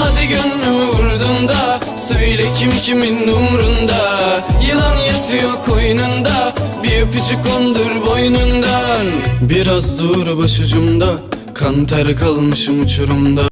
Hadi gönlümü vurdun da söyle kim kimin umrunda. Yılan yatıyor koynunda bir öpücük kondur boynundan. Biraz dur başucumda kan ter kalmışım uçurumda